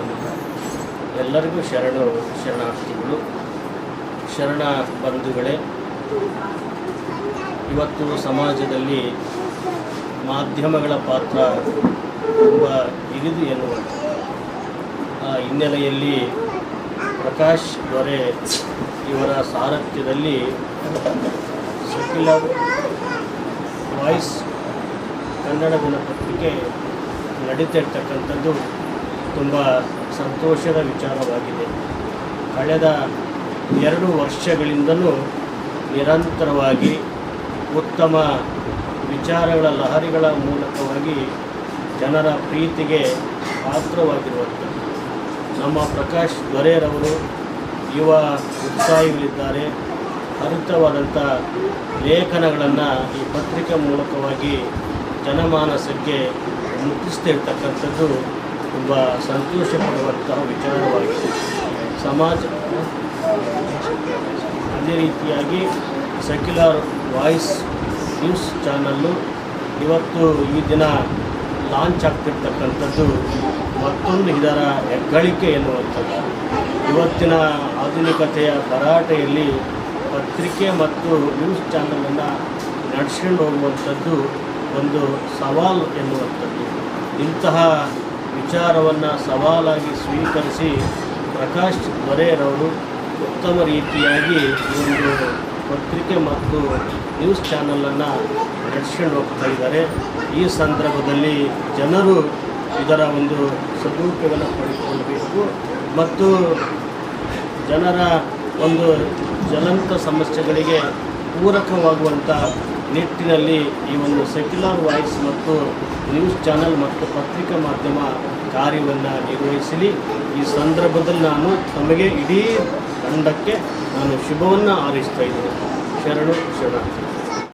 ನಮಃ ಎಲ್ಲರಿಗೂ ಶರಣರು ಶರಣಾರ್ಥಿಗಳು ಶರಣ ಬಂಧುಗಳೇ ಇವತ್ತು ಸಮಾಜದಲ್ಲಿ ಮಾಧ್ಯಮಗಳ ಪಾತ್ರ ತುಂಬ ಇರಿದು ಎನ್ನುವಂಥ ಆ ಹಿನ್ನೆಲೆಯಲ್ಲಿ ಪ್ರಕಾಶ್ ದೊರೆ ಇವರ ಸಾರಥ್ಯದಲ್ಲಿ ಸೆಕ್ಯುಲರ್ ವಾಯ್ಸ್ ಕನ್ನಡ ದಿನಪತ್ರಿಕೆ ನಡೀತಾ ಇರ್ತಕ್ಕಂಥದ್ದು. ತುಂಬ ಸಂತೋಷದ ವಿಚಾರವಾಗಿದೆ. ಕಳೆದ ಎರಡು ವರ್ಷಗಳಿಂದಲೂ ನಿರಂತರವಾಗಿ ಉತ್ತಮ ವಿಚಾರಗಳ ಲಹರಿಗಳ ಮೂಲಕವಾಗಿ ಜನರ ಪ್ರೀತಿಗೆ ಪಾತ್ರವಾಗಿರುವಂಥದ್ದು. ನಮ್ಮ ಪ್ರಕಾಶ್ ದೊರೆಯರವರು ಯುವ ಉತ್ಸಾಹಿಗಳಿದ್ದಾರೆ. ಹರಿತವಾದಂಥ ಲೇಖನಗಳನ್ನು ಈ ಪತ್ರಿಕೆ ಮೂಲಕವಾಗಿ ಜನಮಾನಸಕ್ಕೆ ಮುಟ್ಟಿಸ್ತಿರ್ತಕ್ಕಂಥದ್ದು ತುಂಬ ಸಂತೋಷ ಪಡುವಂತಹ ವಿಚಾರವಾಗಿದೆ. ಸಮಾಜ, ಅದೇ ರೀತಿಯಾಗಿ ಸೆಕ್ಯುಲರ್ ವಾಯ್ಸ್ ನ್ಯೂಸ್ ಚಾನಲ್ಲು ಇವತ್ತು ಈ ದಿನ ಲಾಂಚ್ ಆಗ್ತಿರ್ತಕ್ಕಂಥದ್ದು ಮತ್ತೊಂದು ಇದರ ಹೆಗ್ಗಳಿಕೆ ಎನ್ನುವಂಥದ್ದು. ಇವತ್ತಿನ ಆಧುನಿಕತೆಯ ಭರಾಟೆಯಲ್ಲಿ ಪತ್ರಿಕೆ ಮತ್ತು ನ್ಯೂಸ್ ಚಾನಲನ್ನು ನಡೆಸ್ಕೊಂಡು ಹೋಗುವಂಥದ್ದು ಒಂದು ಸವಾಲು ಎನ್ನುವಂಥದ್ದು. ಇಂತಹ ವಿಚಾರವನ್ನು ಸವಾಲಾಗಿ ಸ್ವೀಕರಿಸಿ ಪ್ರಕಾಶ್ ದೊರೆಯರವರು ಉತ್ತಮ ರೀತಿಯಾಗಿ ಒಂದು ಪತ್ರಿಕೆ ಮತ್ತು ನ್ಯೂಸ್ ಚಾನಲನ್ನು ನಡೆಸ್ಕೊಂಡು ಹೋಗ್ತಾ ಇದ್ದಾರೆ. ಈ ಸಂದರ್ಭದಲ್ಲಿ ಜನರು ಇದರ ಒಂದು ಸದುಪಯೋಗನ ಪಡೆದುಕೊಳ್ಳಬೇಕು ಮತ್ತು ಜನರ ಒಂದು ಜ್ವಲಂತ ಸಮಸ್ಯೆಗಳಿಗೆ ಪೂರಕವಾಗುವಂಥ ನಿಟ್ಟಿನಲ್ಲಿ ಈ ಒಂದು ಸೆಕ್ಯುಲರ್ ವಾಯ್ಸ್ ಮತ್ತು ನ್ಯೂಸ್ ಚಾನಲ್ ಮತ್ತು ಪತ್ರಿಕಾ ಮಾಧ್ಯಮ ಕಾರ್ಯವನ್ನು ನಿರ್ವಹಿಸಲಿ. ಈ ಸಂದರ್ಭದಲ್ಲಿ ನಾನು ತಮಗೆ ಇಡೀ ತಂಡಕ್ಕೆ ನಾನು ಶುಭವನ್ನು ಆರಿಸ್ತಾ ಇದ್ದೀನಿ. ಶರಣು ಶರಣಾರ್ಥಿ